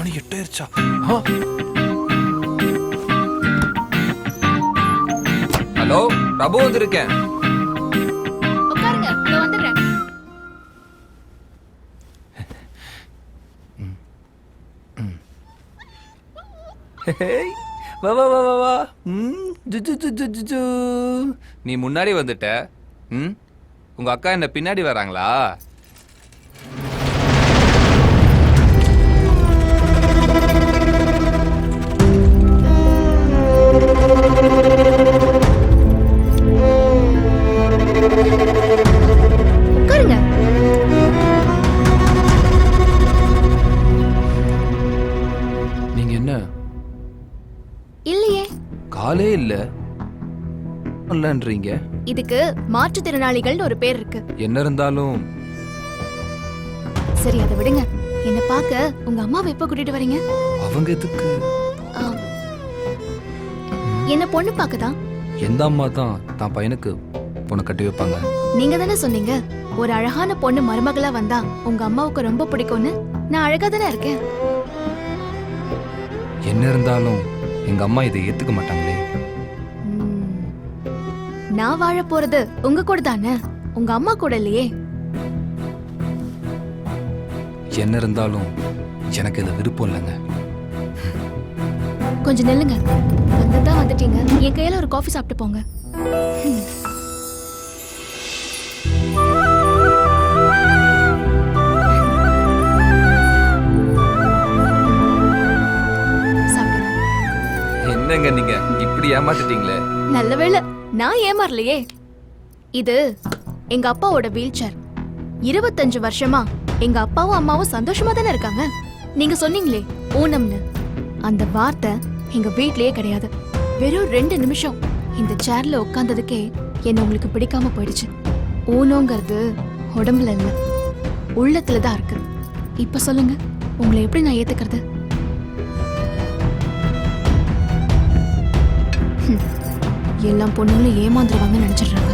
மணி எட்டாயிருச்சா? Hello பிரபு வந்திருக்கேன். வா வா வா வா வா. ம், ஜு, ஜு, ஜு, ஜு, ஜு, ஜு. நீ முன்னாடி வந்துட்ட. ம்? உங்க அக்கா என்ன பின்னாடி வராங்களா? நீங்க என்ன? இல்லையே. காலே இல்ல. இல்லன்றீங்க? இதுக்கு மாற்றுத்திறனாளிகள்னு ஒரு பேர் இருக்கு. என்ன இருந்தாலும். சரி அதை விடுங்க. என்ன பார்க்க உங்க அம்மாவை எப்ப கூட்டிட்டு வரீங்க? அவங்க எதுக்கு? என்ன பொண்ணு பார்க்கதான் எந்த அம்மா தான் தான் பையனுக்கு பொண்ணு கட்டி வைப்பாங்க? நீங்க தானே சொன்னீங்க ஒரு அழகான பொண்ணு மருமகளா வந்தா உங்க அம்மாவுக்கு ரொம்ப பிடிக்கும்னு? நான் அழகா தானே இருக்கேன். என்ன இருந்தாலும் எங்க அம்மா இதை ஏத்துக்க மாட்டாங்களே. நான் வாழ போறது உங்க கூட தானே? உங்க அம்மா கூட இல்லையே? என்ன இருந்தாலும் எனக்கு இது விருப்பம் இல்லைங்க. கொஞ்சம் நில்லுங்க. வந்துதான் வந்துட்டீங்க. என் கையில ஒரு காஃபி சாப்பிட்டு போங்க. என்னங்க நீங்க? இப்படி ஏமாத்திட்டீங்களே? நல்ல வேளை நான் ஏமாறலையே. இது எங்க அப்பாவோட வீல் சேர் இருபத்தஞ்சு வருஷமா எங்க அப்பாவும் அம்மாவும் சந்தோஷமா தானே இருக்காங்க? நீங்க சொன்னீங்களே ஊனம்னு. அந்த வார்த்தை எங்க வீட்லயே கிடையாது. வெறும் ரெண்டு நிமிஷம் இந்த சேர்ல உட்கார்ந்ததுக்கே என்ன உங்களுக்கு பிடிக்காம போயிடுச்சு. ஊனோங்கிறது உடம்புல இல்ல உள்ளத்துல தான் இருக்கு. இப்ப சொல்லுங்க உங்களை எப்படி நான் ஏத்துக்கிறது? எல்லா பொண்ணுங்களும் ஏமாந்துருவாங்கன்னு நினச்சிடுறாங்க.